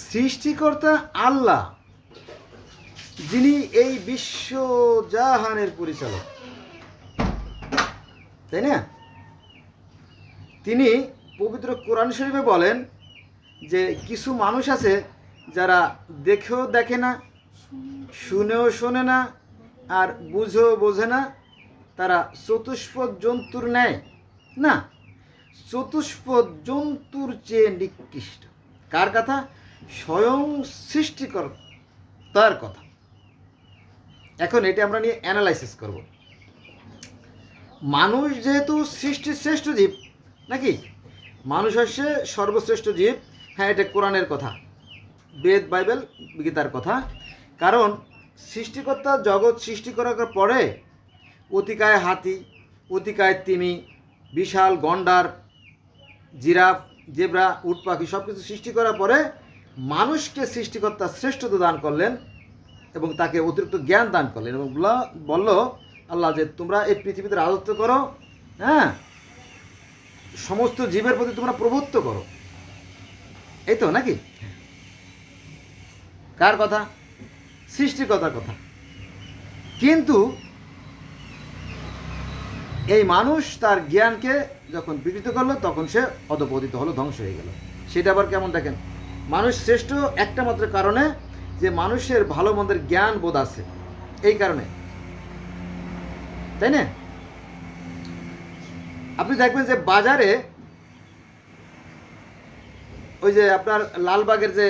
সৃষ্টিকর্তা আল্লাহ, যিনি এই বিশ্ব জাহানের পরিচালক। তাই না? তিনি পবিত্র কোরআন শরীফে বলেন যে কিছু মানুষ আছে যারা দেখেও দেখে না, শুনেও শোনে না, আর বুঝেও বোঝে না। তারা চতুষ্পদ জন্তুর ন্যায়। না, চতুষ্পদ জন্তুর চেয়ে নিকৃষ্ট। কার কথা? স্বয়ং সৃষ্টিকর তার কথা। এখন এটা আমরা নিয়ে অ্যানালাইসিস করব। মানুষ যেহেতু সৃষ্টির শ্রেষ্ঠ জীব, নাকি? মানুষ হচ্ছে সর্বশ্রেষ্ঠ জীব। হ্যাঁ এটা কোরআনের কথা। বেদ, বাইবেল, গীতার কথা। কারণ সৃষ্টিকর্তা জগৎ সৃষ্টি করার পরে অতিকায় হাতি, অতিকায় তিমি, বিশাল গন্ডার, জিরাফ, জেব্রা, উট পাখি সব কিছু সৃষ্টি করার পরে মানুষকে সৃষ্টিকর্তা শ্রেষ্ঠত্ব দান করলেন এবং তাকে অতিরিক্ত জ্ঞান দান করলেন এবং বলল- আল্লাহ যে তোমরা এই পৃথিবীতে রাজত্ব করো হ্যাঁ? সমস্ত জীবের প্রতি তোমরা প্রভুত্ব করো। এই তো নাকি? কার কথা? সৃষ্টিকতার কথা। কিন্তু এই মানুষ তার জ্ঞানকে যখন বিকৃত করল, তখন সে অধপতিত হলো, ধ্বংস হয়ে গেল। সেটা আবার কেমন দেখেন? মানুষ শ্রেষ্ঠ একটা মাত্র কারণে যে মানুষের ভালো মন্দের জ্ঞান বোধ আছে। এই কারণে। তাই না? আপনি দেখবেন যে বাজারে ওই যে আপনার লালবাগের যে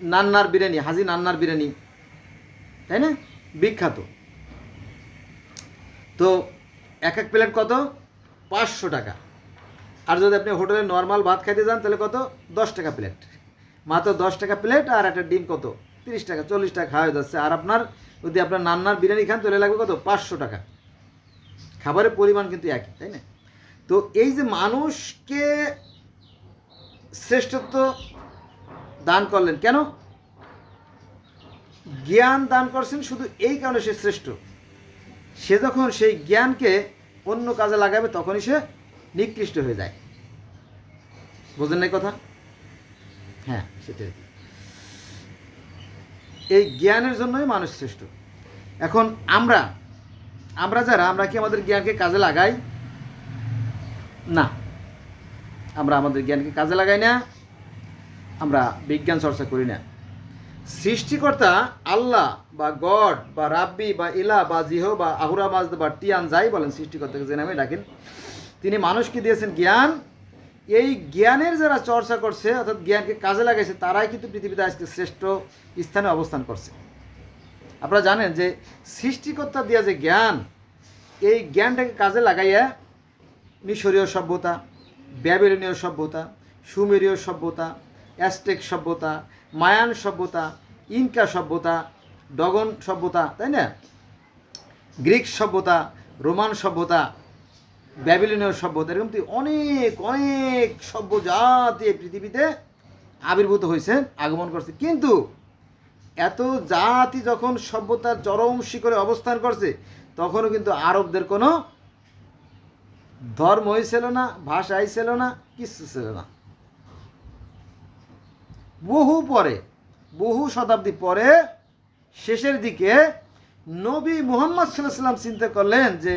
নান্নার বিরিয়ানি, হাজি নান্নার বিরিয়ানি, তাই না? বিখ্যাত। তো এক এক প্লেট কত? পাঁচশো টাকা। আর যদি আপনি হোটেলে নর্মাল ভাত খাইতে যান, তাহলে কত? দশ টাকা প্লেট মাত্র দশ টাকা প্লেট আর একটা ডিম কত? তিরিশ টাকা, চল্লিশ টাকা খাওয়া যাচ্ছে। আর আপনার যদি আপনার নান্নার বিরিয়ানি খান, তাহলে লাগবে কত? পাঁচশো টাকা। খাবারের পরিমাণ কিন্তু একই, তাই না? তো এই যে মানুষকে শ্রেষ্ঠত্ব দান করলেন, কেন? জ্ঞান দান করছেন শুধু এই কারণে সে শ্রেষ্ঠ। সে যখন সেই জ্ঞানকে অন্য কাজে লাগাবে, তখনই সে নিকৃষ্ট হয়ে যায়। বোঝেন না কথা? হ্যাঁ। সেটাই। এই জ্ঞানের জন্যই মানুষ শ্রেষ্ঠ। এখন আমরা আমরা যারা আমরা কি আমাদের জ্ঞানকে কাজে লাগাই? না। আমরা আমাদের জ্ঞানকে কাজে লাগাই না। আমরা বিজ্ঞান চর্চা করি না। সৃষ্টিকর্তা আল্লাহ বা গড বা রাব্বি বা ইলা বা জিহ বা আহুরা মাজ বা টিয়ান যাই বলেন সৃষ্টিকর্তাকে যে নামে ডাকেন তিনি মানুষকে দিয়েছেন জ্ঞান এই জ্ঞানের যারা চর্চা করছে, অর্থাৎ জ্ঞানকে কাজে লাগাইছে, তারাই কিন্তু পৃথিবীতে আজকে শ্রেষ্ঠ স্থানে অবস্থান করছে। আপনারা জানেন যে সৃষ্টিকর্তা দেওয়া যে জ্ঞান, এই জ্ঞানটাকে কাজে লাগাইয়া মিশরীয় সভ্যতা, ব্যাবিলনীয় সভ্যতা, সুমেরীয় সভ্যতা অ্যাস্টেক সভ্যতা, মায়ান সভ্যতা, ইনকা সভ্যতা, ডগন সভ্যতা, তাই না? গ্রিক সভ্যতা, রোমান সভ্যতা ব্যাবিলনীয় সভ্যতা, এরকম অনেক অনেক সভ্য জাতি পৃথিবীতে আবির্ভূত হয়েছে, আগমন করছে। কিন্তু এত জাতি যখন সভ্যতার চরম শিখরে অবস্থান করছে, তখনও কিন্তু আরবদের কোনো ধর্মই ছিল না, ভাষাই ছিল না কিছু ছিল না। বহু পরে, বহু শতাব্দী পরে শেষের দিকে নবী মুহাম্মদ সাল্লাহ সাল্লাম চিন্তা করলেন যে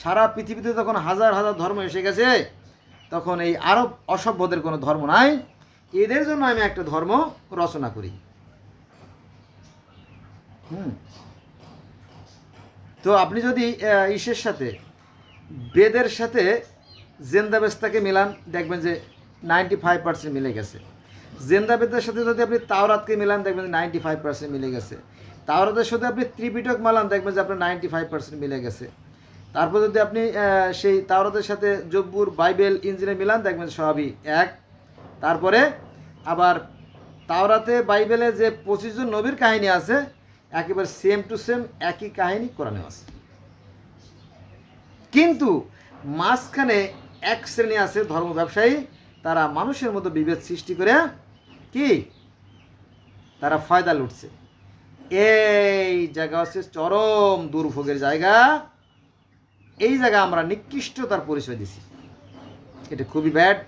সারা পৃথিবীতে তখন হাজার হাজার ধর্ম এসে গেছে, তখন এই আরব অসভ্যদের কোনো ধর্ম নাই। এদের জন্য আমি একটা ধর্ম রচনা করি। হুম। তো আপনি যদি ইসের সাথে, বেদের সাথে জেন্দাবেস্তাকে মিলান, দেখবেন যে নাইনটি ফাইভ পার্সেন্ট মিলে গেছে। জেন্দাবেদের সাথে যদি আপনি তাওরাতকে মিলান, দেখবেন যে নাইনটি ফাইভ পার্সেন্ট মিলে গেছে। তাওরাতের সাথে আপনি ত্রিপিটক মালান, দেখবেন যে আপনার নাইনটি ফাইভ পার্সেন্ট মিলে গেছে। তারপর যদি আপনি সেই তাওরাতের সাথে জব্বুর বাইবেল ইঞ্জিনে মিলান দেখবেন সবই এক। তারপরে আবার তাওরাতে, বাইবেলে যে পঁচিশ জন নবীর কাহিনী আছে, একেবারে সেম টু সেম একই কাহিনী কোরআনে আছে। কিন্তু মাঝখানে এক শ্রেণি আছে ধর্ম ব্যবসায়ী, তারা মানুষের মতো বিভেদ সৃষ্টি করে কি? তারা ফায়দা লুটছে। এই জায়গা হচ্ছে চরম দুর্ভোগের জায়গা। এই জায়গা আমরা নিকৃষ্টতার পরিচয় দিছি। এটা খুবই ব্যাড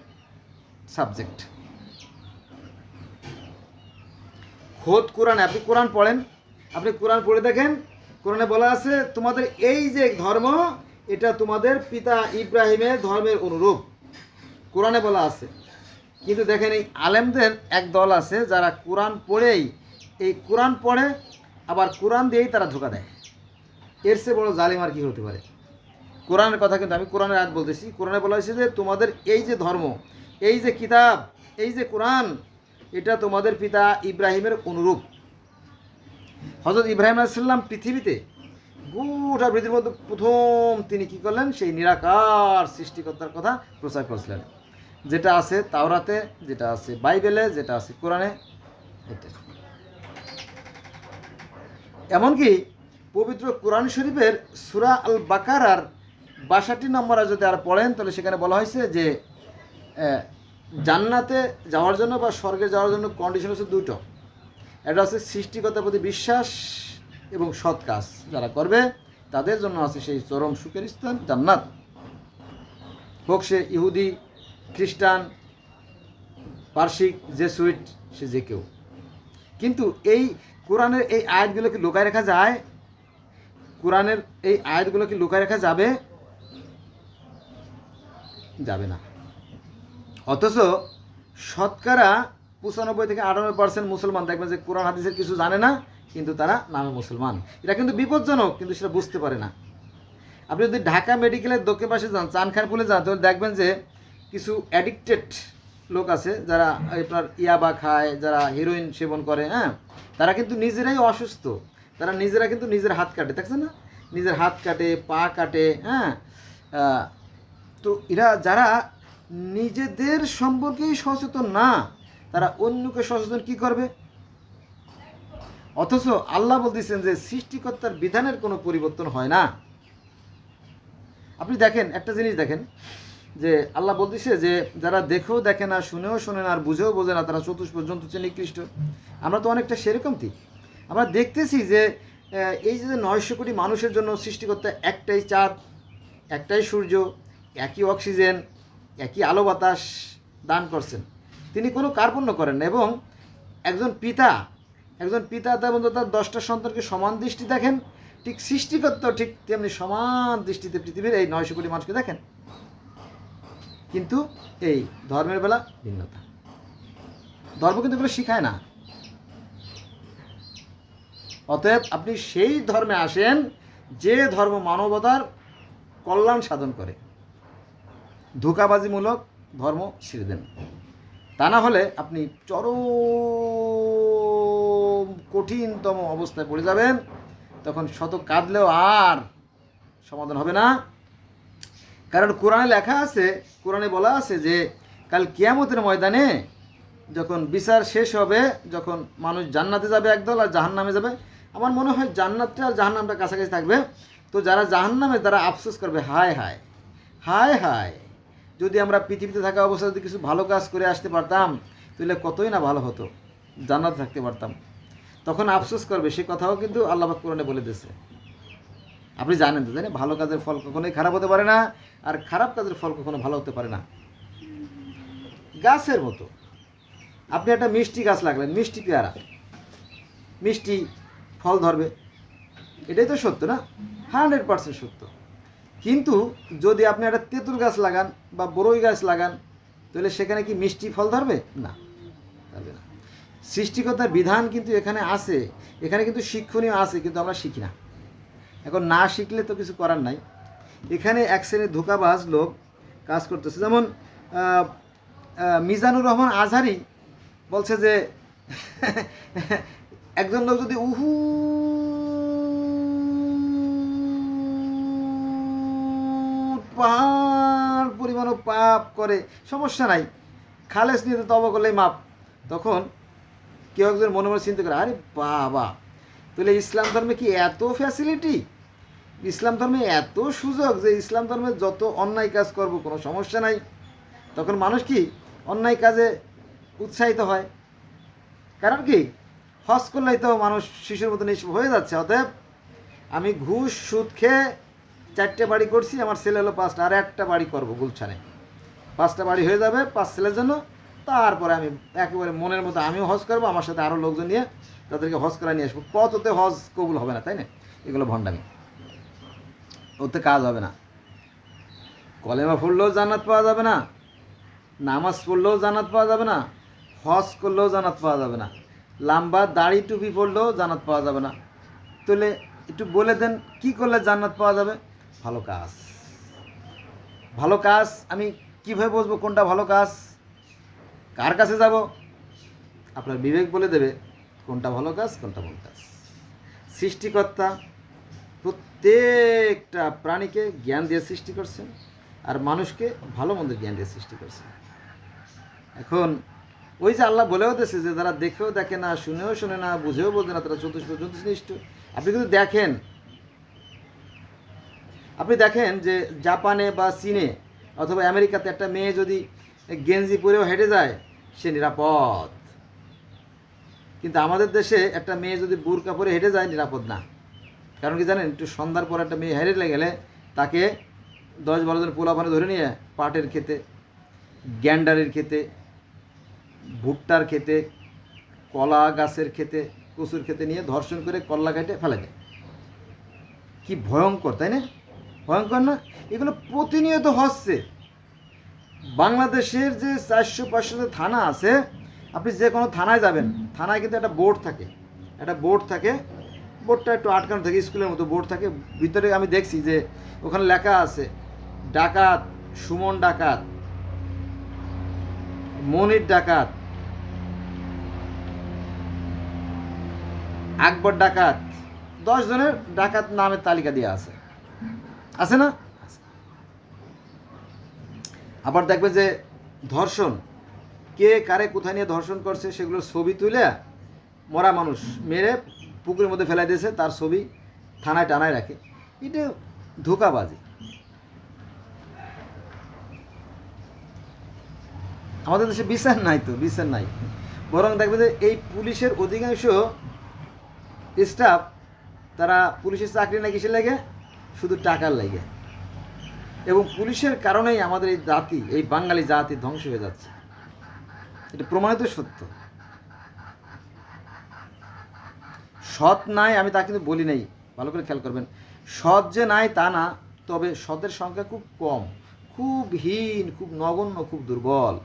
সাবজেক্ট খোদ কোরআনে, আপনি কোরআন পড়েন, আপনি কোরআন পড়ে দেখেন, কোরআনে বলা আছে, তোমাদের এই যে ধর্ম, এটা তোমাদের পিতা ইব্রাহিমের ধর্মের অনুরূপ। কোরআনে বলা আছে। কিন্তু দেখেন এই আলেমদের এক দল আছে, যারা কোরআন পড়েই, এই কোরআন পড়ে, আবার কোরআন দিয়েই তারা ধোকা দেয়। এর চেয়ে বড় জালিম আর কি হতে পারে? কোরআনের কথা কিন্তু আমি কোরআনের আয়াত বলতেছি। কোরআনে বলা হয়েছে যে তোমাদের এই যে ধর্ম, এই যে কিতাব, এই যে কোরআন, এটা তোমাদের পিতা ইব্রাহিমের অনুরূপ। হজরত ইব্রাহিম আলাইসাল্লাম পৃথিবীতে গোটা পৃথিবীর মধ্যে প্রথম তিনি কি করলেন? সেই নিরাকার সৃষ্টিকর্তার কথা প্রচার করেছিলেন। যেটা আছে তাওরাতে, যেটা আছে বাইবেলে, যেটা আছে কোরআনে এমনকি পবিত্র কোরআন শরীফের সুরা আল বাকারার বাষট্টি নম্বরে যদি আর পড়েন, তাহলে সেখানে বলা হয়েছে যে জান্নাতে যাওয়ার জন্য বা স্বর্গে যাওয়ার জন্য কন্ডিশন হচ্ছে দুটো। একটা হচ্ছে সৃষ্টিকতার প্রতি বিশ্বাস এবং সৎ কাজ। যারা করবে, তাদের জন্য আছে সেই চরম সুখের স্থান, জান্নাত। হোক সে ইহুদি, খ্রিস্টান পার্শ্বিক জেসুইট, সে যে কেউ। কিন্তু এই কোরআনের এই আয়াতগুলোকে লুকায় রাখা যায়, কোরআনের এই আয়াতগুলোকে লুকায় রাখা যাবে যাবে না। অথচ শতকরা পঁচানব্বই থেকে আটানব্বই পার্সেন্ট মুসলমান দেখবেন যে কোরআন, হাদিসের কিছু জানে না, কিন্তু তারা নামে মুসলমান। এটা কিন্তু বিপজ্জনক, কিন্তু সেটা বুঝতে পারে না। আপনি যদি ঢাকা মেডিকেলের দক্ষিণ পাশে যান চানখারপুলে যান, তাহলে দেখবেন যে কিছু অ্যাডিক্টেড লোক আছে, যারা আপনার ইয়াবা খায়, যারা হিরোইন সেবন করে হ্যাঁ? তারা কিন্তু নিজেরাই অসুস্থ। তারা নিজেরা কিন্তু নিজের হাত কাটে, দেখছেন না? নিজের হাত কাটে, পা কাটে হ্যাঁ? তো এরা যারা নিজেদের সম্পর্কেই সচেতন না, তারা অন্যকে সচেতন কি করবে? অথচ আল্লাহ বলতেছেন যে সৃষ্টিকর্তার বিধানের কোনো পরিবর্তন হয় না। আপনি দেখেন, একটা জিনিস দেখেন, যে আল্লাহ বলতেছে যে যারা দেখেও দেখে না, শুনেও শোনে না, আর বুঝেও বোঝে না, তারা চতুষ পর্যন্ত হচ্ছে নিকৃষ্ট। আমরা তো অনেকটা সেরকম সেরকমই আমরা দেখতেছি যে এই যে নয়শো কোটি মানুষের জন্য সৃষ্টিকর্তা একটাই চাঁদ, একটাই সূর্য একই অক্সিজেন, একই আলো বাতাস দান করছেন। তিনি কোনো কার্পণ্য করেন এবং একজন পিতা একজন পিতা তেমন তার দশটা সন্তানকে সমান দৃষ্টি দেখেন। ঠিক সৃষ্টিকর্তাও ঠিক তেমনি সমান দৃষ্টিতে পৃথিবীর এই নয়শো কোটি মানুষকে দেখেন। কিন্তু এই ধর্মের বেলা ভিন্নতা। ধর্ম কিন্তু এগুলো শিখায় না। অতএব আপনি সেই ধর্মে আসেন যে ধর্ম মানবতার কল্যাণ সাধন করে। ধোকাবাজিমূলক ধর্ম ছেড়ে দেন। তা না হলে আপনি চরম কঠিনতম অবস্থায় পড়ে যাবেন। তখন শত কাঁদলেও আর সমাধান হবে না। কারণ কোরআনে লেখা আছে, কোরআনে বলা আছে যে, কাল কিয়ামতের ময়দানে যখন বিচার শেষ হবে, যখন মানুষ জান্নাতে যাবে একদল আর জাহান্নামে যাবে, আমার মনে হয় জান্নাতটা আর জাহান্নামটা কাছাকাছি থাকবে। তো যারা জাহান্নামে, তারা আফসোস করবে, হায় হায় হায় হায়। যদি আমরা পৃথিবীতে থাকা অবস্থায় যদি কিছু ভালো কাজ করে আসতে পারতাম, তাহলে কতই না ভালো হতো? জান্নাতে থাকতে পারতাম। তখন আফসোস করবে, সে কথাও কিন্তু আল্লাহ কোরআনে বলে দিয়েছে। আপনি জানেন তো জানেন ভালো কাজের ফল কখনোই খারাপ হতে পারে না, আর খারাপ কাজের ফল কখনো ভালো হতে পারে না। গাছের মতো। আপনি একটা মিষ্টি গাছ লাগলেন, মিষ্টি পেয়ারা। মিষ্টি ফল ধরবে। এটাই তো সত্য না? হান্ড্রেড পার্সেন্ট সত্য। কিন্তু যদি আপনি একটা তেঁতুল গাছ লাগান বা বড়ই গাছ লাগান, তাহলে সেখানে কি মিষ্টি ফল ধরবে? না ধরবে না। সৃষ্টিকতার বিধান কিন্তু এখানে আছে। এখানে কিন্তু শিক্ষণীয় আছে, কিন্তু আমরা শিখি না। এখন না শিখলে তো কিছু করার নাই। এখানে এক শ্রেণির ধোকাবাজ লোক কাজ করতেছে। যেমন মিজানুর রহমান আজহারি বলছে যে, একজন লোক যদি উহু পরিমাণও পাপ করে, সমস্যা নাই। খালেস নিয়ে তব করলেই মাপ তখন কেউ একজন মনে মনে চিন্তা করে, আরে বাবা, তাহলে ইসলাম ধর্মে কি এত ফ্যাসিলিটি ইসলাম ধর্মে এত সুযোগ যে ইসলাম ধর্মে যত অন্যায় কাজ করব, কোনো সমস্যা নাই। তখন মানুষ কি অন্যায় কাজে উৎসাহিত হয়? কারণ কি? হজ করলেই তো মানুষ শিশুর মতো নিষ্প হয়ে যাচ্ছে। অতএব আমি ঘুষ, সুদ খেয়ে চারটে বাড়ি করছি, আমার ছেলে হলো পাঁচটা, আর একটা বাড়ি করব গুলছানে পাঁচটা বাড়ি হয়ে যাবে, পাঁচ ছেলের জন্য। তারপরে আমি একেবারে মনের মতো আমিও হজ করব, আমার সাথে আরও লোকজন নিয়ে তাদেরকে হজ করা নিয়ে আসব। কততে হজ কবুল হবে না, তাই না? এগুলো ভণ্ডামি। ওতে কাজ হবে না। কলেমা পড়লেও জান্নাত পাওয়া যাবে না। নামাজ পড়লেও জান্নাত পাওয়া যাবে না। হজ করলেও জান্নাত পাওয়া যাবে না। লাম্বা দাড়ি টুপি পড়লেও জান্নাত পাওয়া যাবে না। তাহলে একটু বলে দেন, কি করলে জান্নাত পাওয়া যাবে? ভালো কাজ। ভালো কাজ, আমি কীভাবে বুঝব কোনটা ভালো কাজ? কার কাছে যাব? আপনার বিবেক বলে দেবে কোনটা ভালো কাজ, কোনটা ভালো কাজ। সৃষ্টিকর্তা প্রত্যেকটা প্রাণীকে জ্ঞান দিয়ে সৃষ্টি করছেন আর মানুষকে ভালো মন্দ জ্ঞান দিয়ে সৃষ্টি করছেন। এখন, ওই যে আল্লাহ বলেও দিয়েছে যে তারা দেখেও দেখে না, শুনেও শুনে না, বুঝেও বোঝে না, তারা চতুষ্প চতুষ্নিষ্ঠ। আপনি কিন্তু দেখেন আপনি দেখেন যে জাপানে বা চীনে অথবা আমেরিকাতে একটা মেয়ে যদি গেঞ্জি পরেও হেঁটে যায়, সে নিরাপদ। কিন্তু আমাদের দেশে একটা মেয়ে যদি বুরকা পরে হেঁটে যায়, নিরাপদ না। কারণ কি জানেন, একটু সন্ধ্যার পর একটা মেয়ে হেঁটে গেলে তাকে দশ বারো জন পোলাপানে ধরে নিয়ে পাটের খেতে গ্যান্ডারের খেতে ভুট্টার খেতে কলা গাছের খেতে কচুর খেতে নিয়ে ধর্ষণ করে কল্লা কেটে ফেলে দেয়। কি ভয়ঙ্কর, তাই না? ভয়ঙ্কর না? এগুলো প্রতিনিয়ত হচ্ছে। বাংলাদেশের যে চারশো পাঁচশো যে থানা আছে, আপনি যে কোনো থানায় যাবেন, থানায় কিন্তু একটা বোর্ড থাকে। একটা বোর্ড থাকে। বোর্ডটা একটু আটকানো থাকে, স্কুলের মতো বোর্ড থাকে। ভিতরে আমি দেখছি যে ওখানে লেখা আছে, ডাকাত, সুমন ডাকাত, মনির ডাকাত, আকবর ডাকাত, দশ জনের ডাকাত নামের তালিকা দেওয়া আছে। আছে না? আবার দেখবে যে ধর্ষণ, কে কারে কোথায় নিয়ে ধর্ষণ করছে সেগুলোর ছবি তুলে মরা মানুষ মেরে পুকুরের মধ্যে ফেলাই দিয়েছে, তার ছবি থানায় টানায় রাখে। এটা ধোকাবাজি। আমাদের দেশে বিচার নাই তো, বিচার নাই। বরং দেখবে যে এই পুলিশের অধিকাংশ স্টাফ তারা পুলিশের চাকরি নাকি সে লাগে শুধু টাকার লাগে। এবং পুলিশের কারণেই আমাদের এই জাতি, এই বাঙালি জাতি ধ্বংস হয়ে যাচ্ছে। এটা প্রমাণিত সত্য। সৎ নাই, আমি তা কিন্তু বলি নাই। ভালো করে খেয়াল করবেন। সৎ যে নাই, তা না। তবে সতের সংখ্যা খুব কম। খুব হীন, খুব নগণ্য, খুব দুর্বল।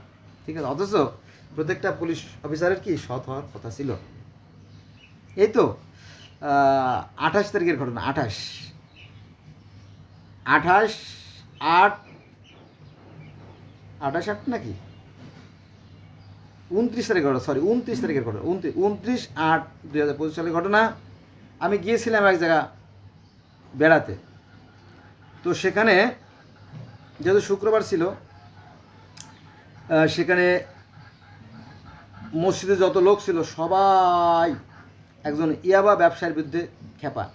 ঠিক আছে? অথচ প্রত্যেকটা পুলিশ অফিসারের কি সৎ হওয়ার কথা ছিল? এই তো আঠাশ তারিখের ঘটনা, আঠাশ। আঠাশ আট আঠাশ আট নাকি? উনত্রিশ তারিখের ঘটনা সরি উনত্রিশ তারিখের ঘটনা উনত্রিশ আট দুই হাজার পঁচিশ সালের ঘটনা। আমি গিয়েছিলাম এক জায়গা বেড়াতে। তো সেখানে যেহেতু শুক্রবার ছিল সেখানে মসজিদে যত লোক ছিল, সবাই একজন ইয়াবা ব্যবসায়ীর বিরুদ্ধে খেপা।